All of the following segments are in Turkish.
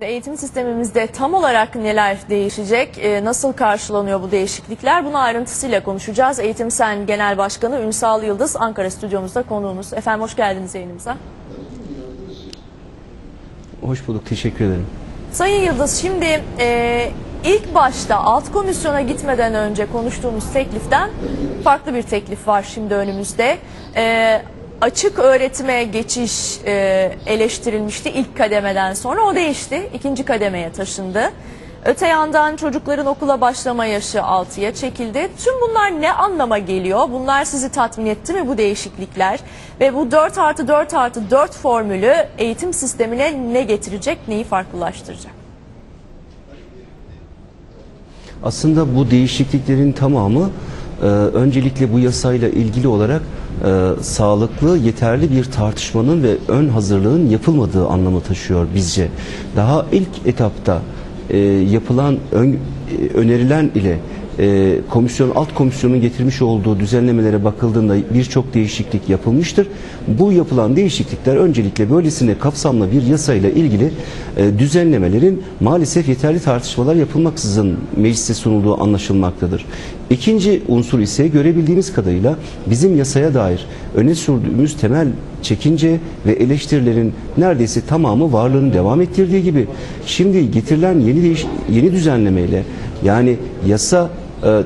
Eğitim sistemimizde tam olarak neler değişecek, e, nasıl karşılanıyor bu değişiklikler bunu ayrıntısıyla konuşacağız. Eğitim Sen Genel Başkanı Ünsal Yıldız Ankara stüdyomuzda konuğumuz. Efendim hoş geldiniz yayınımıza. Hoş bulduk, teşekkür ederim. Sayın Yıldız şimdi e, ilk başta alt komisyona gitmeden önce konuştuğumuz tekliften farklı bir teklif var şimdi önümüzde. E, açık öğretime geçiş e, eleştirilmişti ilk kademeden sonra o değişti ikinci kademeye taşındı. Öte yandan çocukların okula başlama yaşı 6'ya çekildi. Tüm bunlar ne anlama geliyor? Bunlar sizi tatmin etti mi bu değişiklikler? Ve bu 4 artı 4 artı 4 formülü eğitim sistemine ne getirecek, neyi farklılaştıracak? Aslında bu değişikliklerin tamamı e, öncelikle bu yasayla ilgili olarak e, sağlıklı, yeterli bir tartışmanın ve ön hazırlığın yapılmadığı anlamı taşıyor bizce. Daha ilk etapta e, yapılan ön, e, önerilen ile e, komisyon alt komisyonun getirmiş olduğu düzenlemelere bakıldığında birçok değişiklik yapılmıştır. Bu yapılan değişiklikler öncelikle böylesine kapsamlı bir yasayla ilgili e, düzenlemelerin maalesef yeterli tartışmalar yapılmaksızın meclise sunulduğu anlaşılmaktadır. İkinci unsur ise görebildiğimiz kadarıyla bizim yasaya dair öne sürdüğümüz temel çekince ve eleştirilerin neredeyse tamamı varlığını devam ettirdiği gibi şimdi getirilen yeni değiş yeni düzenlemeyle yani yasa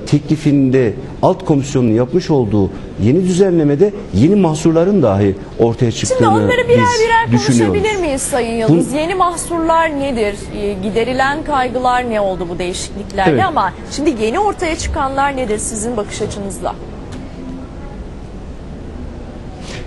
teklifinde alt komisyonun yapmış olduğu yeni düzenlemede yeni mahsurların dahi ortaya çıktığını Şimdi onları birer birer konuşabilir miyiz Sayın Yıldız? Yeni mahsurlar nedir? E, Giderilen kaygılar ne oldu bu değişikliklerle Evet. ama şimdi yeni ortaya çıkanlar nedir sizin bakış açınızla?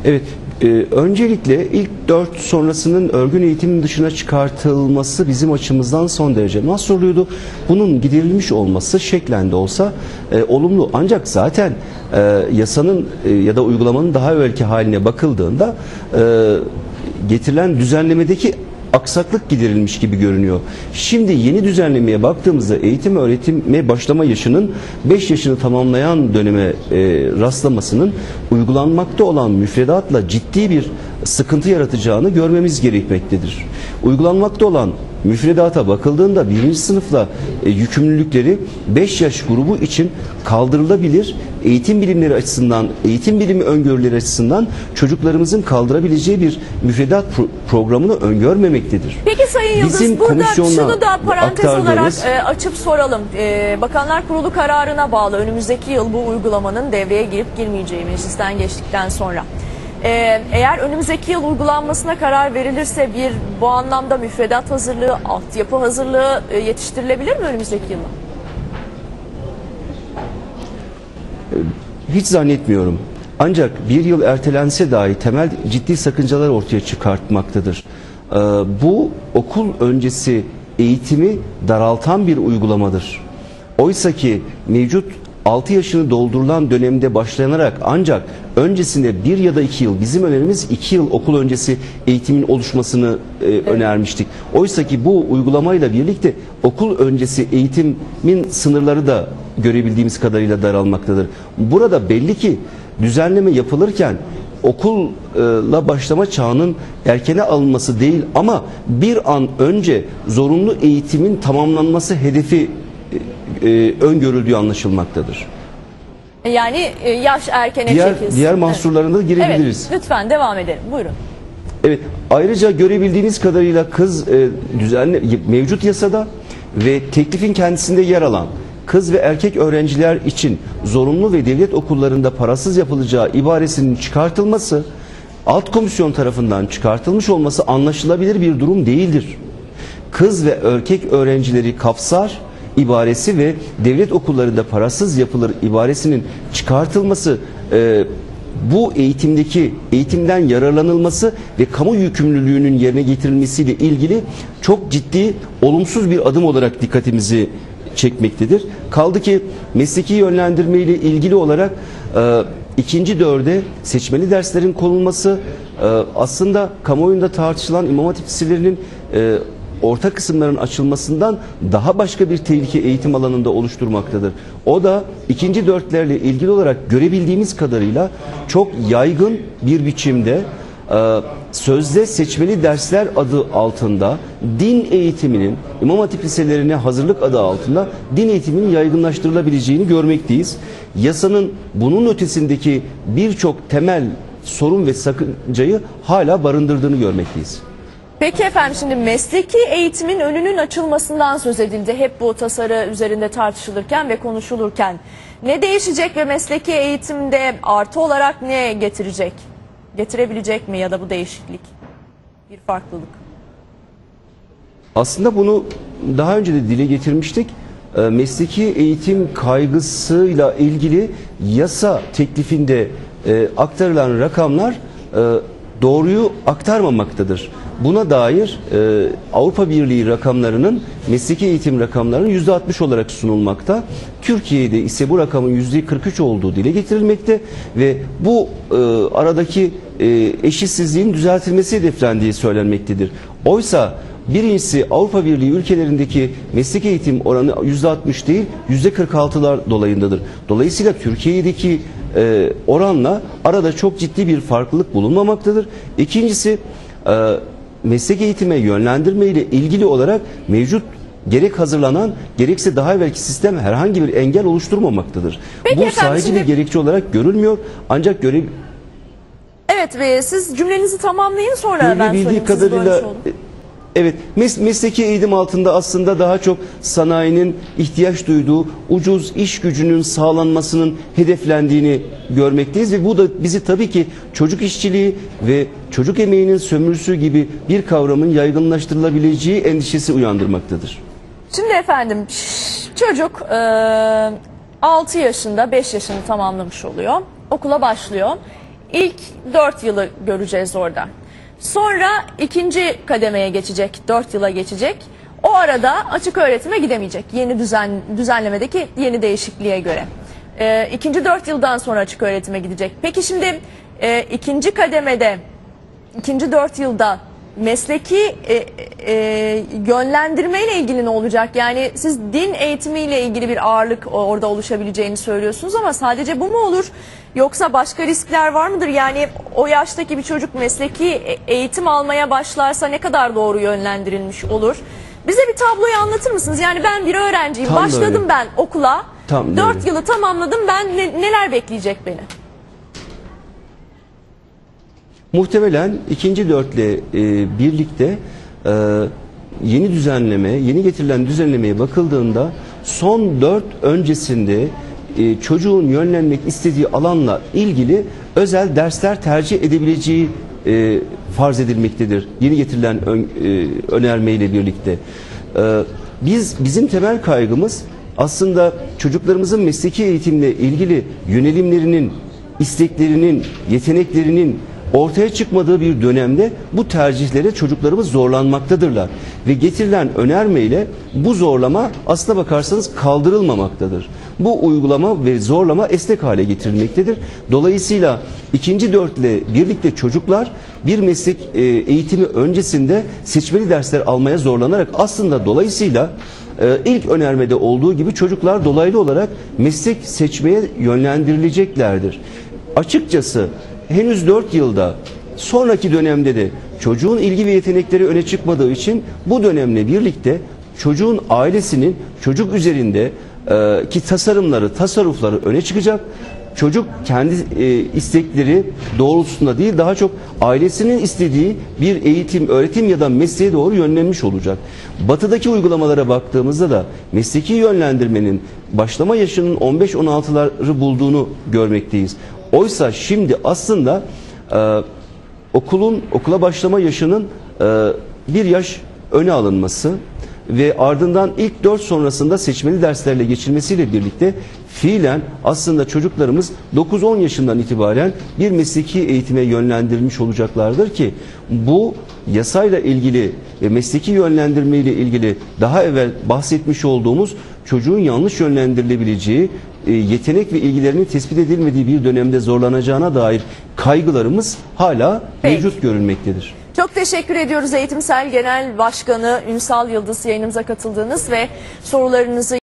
Evet, e, öncelikle ilk dört sonrasının örgün eğitimin dışına çıkartılması bizim açımızdan son derece mahsurluydu. Bunun giderilmiş olması şeklen de olsa e, olumlu. Ancak zaten e, yasanın e, ya da uygulamanın daha evvelki haline bakıldığında e, getirilen düzenlemedeki aksaklık giderilmiş gibi görünüyor. Şimdi yeni düzenlemeye baktığımızda eğitim öğretime başlama yaşının 5 yaşını tamamlayan döneme e, rastlamasının uygulanmakta olan müfredatla ciddi bir sıkıntı yaratacağını görmemiz gerekmektedir. Uygulanmakta olan müfredata bakıldığında birinci sınıfla e, yükümlülükleri 5 yaş grubu için kaldırılabilir. Eğitim bilimleri açısından, eğitim bilimi öngörüleri açısından çocuklarımızın kaldırabileceği bir müfredat pro- programını öngörmemektedir. Peki Sayın Yıldız Bizim burada şunu da parantez olarak e, açıp soralım. E, Bakanlar Kurulu kararına bağlı önümüzdeki yıl bu uygulamanın devreye girip girmeyeceği meclisten geçtikten sonra. E, eğer önümüzdeki yıl uygulanmasına karar verilirse bir bu anlamda müfredat hazırlığı, altyapı hazırlığı e, yetiştirilebilir mi önümüzdeki yıla? Hiç zannetmiyorum. Ancak bir yıl ertelense dahi temel ciddi sakıncalar ortaya çıkartmaktadır. Ee, bu okul öncesi eğitimi daraltan bir uygulamadır. Oysa ki mevcut 6 yaşını doldurulan dönemde başlanarak ancak öncesinde bir ya da iki yıl bizim önerimiz iki yıl okul öncesi eğitimin oluşmasını e, önermiştik. Oysa ki bu uygulamayla birlikte okul öncesi eğitimin sınırları da görebildiğimiz kadarıyla daralmaktadır. Burada belli ki düzenleme yapılırken okulla başlama çağının erkene alınması değil ama bir an önce zorunlu eğitimin tamamlanması hedefi e, öngörüldüğü anlaşılmaktadır. Yani e, yaş erkene Diğer çekilsin. diğer mahsurlarına da girebiliriz. Evet, lütfen devam edelim. Buyurun. Evet. Ayrıca görebildiğiniz kadarıyla kız e, düzenle mevcut yasada ve teklifin kendisinde yer alan kız ve erkek öğrenciler için zorunlu ve devlet okullarında parasız yapılacağı ibaresinin çıkartılması alt komisyon tarafından çıkartılmış olması anlaşılabilir bir durum değildir. Kız ve erkek öğrencileri kapsar ibaresi ve devlet okullarında parasız yapılır ibaresinin çıkartılması e, bu eğitimdeki eğitimden yararlanılması ve kamu yükümlülüğünün yerine getirilmesiyle ilgili çok ciddi olumsuz bir adım olarak dikkatimizi çekmektedir. Kaldı ki mesleki yönlendirme ile ilgili olarak e, ikinci dörde seçmeli derslerin konulması e, aslında kamuoyunda tartışılan imam hatip e, orta kısımların açılmasından daha başka bir tehlike eğitim alanında oluşturmaktadır. O da ikinci dörtlerle ilgili olarak görebildiğimiz kadarıyla çok yaygın bir biçimde e, sözde seçmeli dersler adı altında din eğitiminin İmam Hatip liselerine hazırlık adı altında din eğitiminin yaygınlaştırılabileceğini görmekteyiz. Yasanın bunun ötesindeki birçok temel sorun ve sakıncayı hala barındırdığını görmekteyiz. Peki efendim şimdi mesleki eğitimin önünün açılmasından söz edildi. Hep bu tasarı üzerinde tartışılırken ve konuşulurken. Ne değişecek ve mesleki eğitimde artı olarak ne getirecek? Getirebilecek mi ya da bu değişiklik? Bir farklılık. Aslında bunu daha önce de dile getirmiştik. Ee, Mesleki eğitim kaygısıyla ilgili yasa teklifinde e, aktarılan rakamlar e, doğruyu aktarmamaktadır. Buna dair e, Avrupa Birliği rakamlarının mesleki eğitim rakamlarının %60 olarak sunulmakta. Türkiye'de ise bu rakamın %43 olduğu dile getirilmekte ve bu e, aradaki e, eşitsizliğin düzeltilmesi hedeflendiği söylenmektedir. Oysa Birincisi Avrupa Birliği ülkelerindeki meslek eğitim oranı %60 değil %46'lar dolayındadır. Dolayısıyla Türkiye'deki e, oranla arada çok ciddi bir farklılık bulunmamaktadır. İkincisi e, meslek eğitime yönlendirme ile ilgili olarak mevcut gerek hazırlanan gerekse daha evvelki sistem herhangi bir engel oluşturmamaktadır. Peki Bu efendim, sadece şimdi- bir gerekçe olarak görülmüyor ancak görev Evet ve siz cümlenizi tamamlayın sonra ben. Siz kadarıyla e, evet mes- mesleki eğitim altında aslında daha çok sanayinin ihtiyaç duyduğu ucuz iş gücünün sağlanmasının hedeflendiğini görmekteyiz ve bu da bizi tabii ki çocuk işçiliği ve çocuk emeğinin sömürüsü gibi bir kavramın yaygınlaştırılabileceği endişesi uyandırmaktadır. Şimdi efendim çocuk e, 6 yaşında 5 yaşını tamamlamış oluyor. Okula başlıyor. İlk 4 yılı göreceğiz orada. Sonra ikinci kademeye geçecek. 4 yıla geçecek. O arada açık öğretime gidemeyecek. Yeni düzen düzenlemedeki yeni değişikliğe göre. E, ikinci 4 yıldan sonra açık öğretime gidecek. Peki şimdi e, ikinci kademede ikinci dört yılda mesleki e, e, yönlendirme ile ilgili ne olacak? Yani siz din eğitimiyle ilgili bir ağırlık orada oluşabileceğini söylüyorsunuz ama sadece bu mu olur? Yoksa başka riskler var mıdır? Yani o yaştaki bir çocuk mesleki e- eğitim almaya başlarsa ne kadar doğru yönlendirilmiş olur? Bize bir tabloyu anlatır mısınız? Yani ben bir öğrenciyim. Tam Başladım öyle. ben okula. Tam da Dört öyle. yılı tamamladım. Ben ne- neler bekleyecek beni? Muhtemelen ikinci dörtle e, birlikte e, yeni düzenleme, yeni getirilen düzenlemeye bakıldığında son dört öncesinde e, çocuğun yönlenmek istediği alanla ilgili özel dersler tercih edebileceği e, farz edilmektedir. Yeni getirilen ön, önermeyle birlikte. Biz bizim temel kaygımız aslında çocuklarımızın mesleki eğitimle ilgili yönelimlerinin, isteklerinin, yeteneklerinin ortaya çıkmadığı bir dönemde bu tercihlere çocuklarımız zorlanmaktadırlar. Ve getirilen önermeyle bu zorlama aslına bakarsanız kaldırılmamaktadır. Bu uygulama ve zorlama esnek hale getirilmektedir. Dolayısıyla ikinci dörtle birlikte çocuklar bir meslek e, eğitimi öncesinde seçmeli dersler almaya zorlanarak aslında dolayısıyla e, ilk önermede olduğu gibi çocuklar dolaylı olarak meslek seçmeye yönlendirileceklerdir. Açıkçası henüz 4 yılda sonraki dönemde de çocuğun ilgi ve yetenekleri öne çıkmadığı için bu dönemle birlikte çocuğun ailesinin çocuk üzerinde e, ki tasarımları, tasarrufları öne çıkacak. Çocuk kendi e, istekleri doğrultusunda değil daha çok ailesinin istediği bir eğitim, öğretim ya da mesleğe doğru yönlenmiş olacak. Batıdaki uygulamalara baktığımızda da mesleki yönlendirmenin başlama yaşının 15-16'ları bulduğunu görmekteyiz. Oysa şimdi aslında e, okulun okula başlama yaşının e, bir yaş öne alınması ve ardından ilk 4 sonrasında seçmeli derslerle geçilmesiyle birlikte fiilen aslında çocuklarımız 9-10 yaşından itibaren bir mesleki eğitime yönlendirilmiş olacaklardır ki bu yasayla ilgili ve mesleki yönlendirme ile ilgili daha evvel bahsetmiş olduğumuz çocuğun yanlış yönlendirilebileceği yetenek ve ilgilerinin tespit edilmediği bir dönemde zorlanacağına dair kaygılarımız hala Peki. mevcut görülmektedir. Çok teşekkür ediyoruz Eğitimsel Genel Başkanı Ünsal Yıldız yayınımıza katıldığınız ve sorularınızı